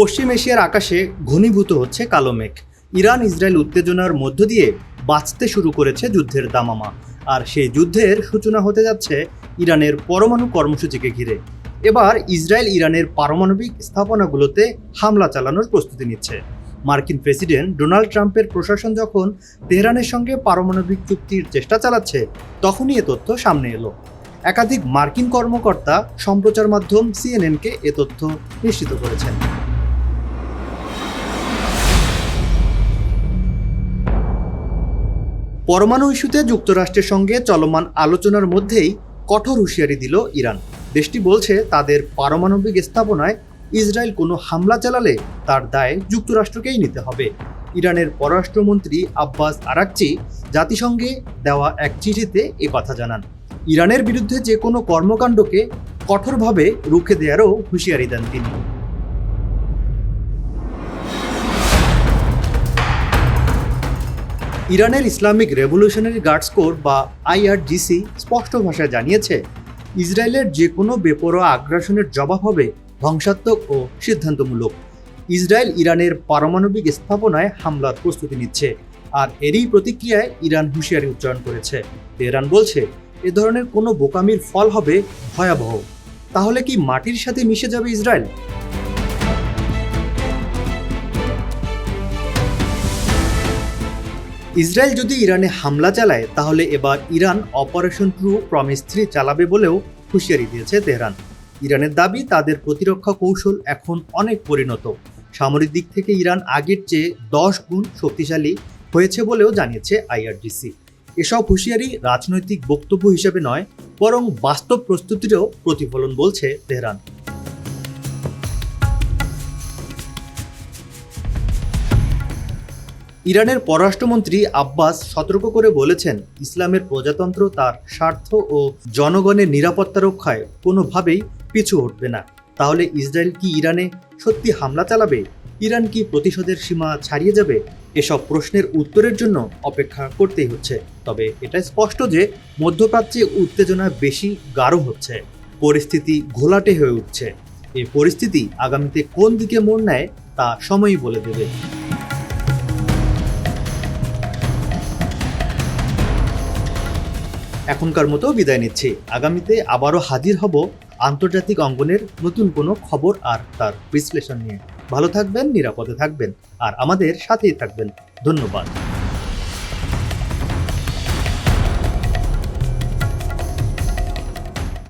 পশ্চিম এশিয়ার আকাশে ঘনীভূত হচ্ছে কালো মেঘ। ইরান, ইসরায়েল উত্তেজনার মধ্য দিয়ে বাঁচতে শুরু করেছে যুদ্ধের দামামা। আর সেই যুদ্ধের সূচনা হতে যাচ্ছে ইরানের পরমাণু কর্মসূচিকে ঘিরে। এবার ইসরায়েল ইরানের পারমাণবিক স্থাপনাগুলোতে হামলা চালানোর প্রস্তুতি নিচ্ছে। মার্কিন প্রেসিডেন্ট ডোনাল্ড ট্রাম্পের প্রশাসন যখন তেহরানের সঙ্গে পারমাণবিক চুক্তির চেষ্টা চালাচ্ছে, তখনই এ তথ্য সামনে এলো। একাধিক মার্কিন কর্মকর্তা সম্প্রচার মাধ্যম সিএনএনকে এ তথ্য নিশ্চিত করেছেন। পরমাণু ইস্যুতে যুক্তরাষ্ট্রের সঙ্গে চলমান আলোচনার মধ্যেই কঠোর হুঁশিয়ারি দিল ইরান। দেশটি বলছে, তাদের পারমাণবিক স্থাপনায় ইসরায়েল কোনো হামলা চালালে তার দায় যুক্তরাষ্ট্রকেই নিতে হবে। ইরানের পররাষ্ট্রমন্ত্রী আব্বাস আরাকচি জাতিসংঘে দেওয়া এক চিঠিতে এ কথা জানান। ইরানের বিরুদ্ধে যে কোনো কর্মকাণ্ডকে কঠোরভাবে রুখে দেওয়ারও হুঁশিয়ারি দেন তিনি। ইরানের ইসলামিক রেভলিউশনারি গার্ডস কোর বা আইআরজিসি স্পষ্ট ভাষায় জানিয়েছে, ইসরায়েলের যে কোনো বেপরোয়া আগ্রাসনের জবাব হবে ধ্বংসাত্মক ও সিদ্ধান্তমূলক। ইসরায়েল ইরানের পারমাণবিক স্থাপনায় হামলার প্রস্তুতি নিচ্ছে আর এরই প্রতিক্রিয়ায় ইরান হুঁশিয়ারি উচ্চারণ করেছে। তেহরান বলছে, এ ধরনের কোনো বোকামির ফল হবে ভয়াবহ। তাহলে কি মাটির সাথে মিশে যাবে ইসরায়েল? ইসরায়েল যদি ইরানে হামলা চালায়, তাহলে এবার Iran operation true promise three চালাবে বলেও হুঁশিয়ারি দিয়েছে তেহরান। ইরানের দাবি, তাদের প্রতিরক্ষা কৌশল এখন অনেক পরিণত। সামরিক দিক থেকে ইরান আগের চেয়ে দশ গুণ শক্তিশালী হয়েছে বলেও জানিয়েছে আইআরজিসি এসব হুঁশিয়ারি রাজনৈতিক বক্তব্য হিসেবে নয়, বরং বাস্তব প্রস্তুতিরও প্রতিফলন বলছে তেহরান। ইরানের পররাষ্ট্রমন্ত্রী আব্বাস সতর্ক করে বলেছেন, ইসলামের প্রজাতন্ত্র তার স্বার্থ ও জনগণের নিরাপত্তা রক্ষায় কোনোভাবেই পিছু হটবে না। তাহলে ইসরায়েল কি ইরানে সত্যি হামলা চালাবে? ইরান কি প্রতিশোধের সীমা ছাড়িয়ে যাবে? এসব প্রশ্নের উত্তরের জন্য অপেক্ষা করতেই হচ্ছে। তবে এটা স্পষ্ট যে মধ্যপ্রাচ্যে উত্তেজনা বেশি গাঢ় হচ্ছে। পরিস্থিতি ঘোলাটে হয়ে উঠছে। এই পরিস্থিতি আগামীতে কোন দিকে মোড় নেয় তা সময়ই বলে দেবে। এখনকার মতো বিদায় নিচ্ছি। আগামীতে আবারও হাজির হব আন্তর্জাতিক অঙ্গনের নতুন কোনো খবর আর তার বিশ্লেষণ নিয়ে। ভালো থাকবেন, নিরাপদে থাকবেন, আর আমাদের সাথেই থাকবেন। ধন্যবাদ।